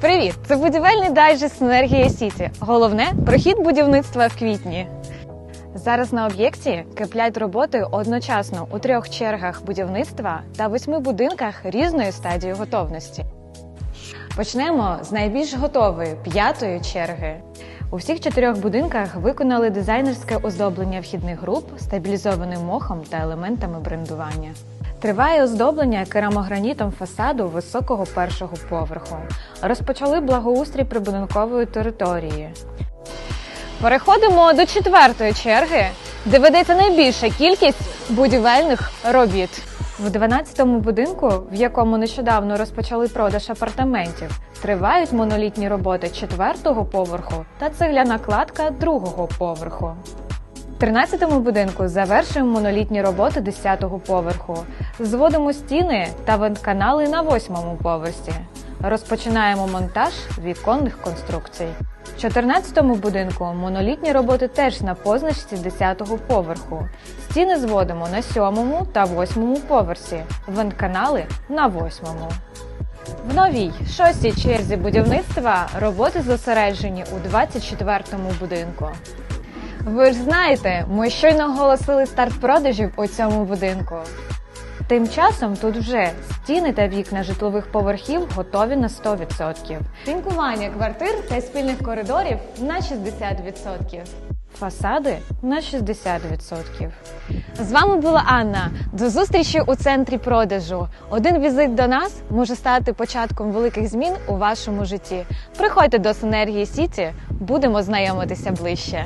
Привіт! Це будівельний дайджест Енергія Сіті. Головне прохід будівництва в квітні. Зараз на об'єкті киплять роботи одночасно у трьох чергах будівництва та восьми будинках різної стадії готовності. Почнемо з найбільш готової п'ятої черги. У всіх чотирьох будинках виконали дизайнерське оздоблення вхідних груп, стабілізованим мохом та елементами брендування. Триває оздоблення керамогранітом фасаду високого першого поверху. Розпочали благоустрій прибудинкової території. Переходимо до четвертої черги, де ведеться найбільша кількість будівельних робіт. В 12-му будинку, в якому нещодавно розпочали продаж апартаментів, тривають монолітні роботи четвертого поверху та цегляна кладка другого поверху. В 13-му будинку завершуємо монолітні роботи 10-го поверху. Зводимо стіни та вентканали на 8-му поверсі. Розпочинаємо монтаж віконних конструкцій. В 14-му будинку монолітні роботи теж на позначці 10-го поверху. Стіни зводимо на 7-му та 8-му поверсі. Вентканали на 8-му. В новій шостій черзі будівництва роботи зосереджені у 24-му будинку. Ви ж знаєте, ми щойно оголосили старт продажів у цьому будинку. Тим часом тут вже стіни та вікна житлових поверхів готові на 100%. Тинкування квартир та спільних коридорів на 60%. Фасади на 60%. З вами була Анна. До зустрічі у центрі продажу. Один візит до нас може стати початком великих змін у вашому житті. Приходьте до Синергії Сіті, будемо знайомитися ближче.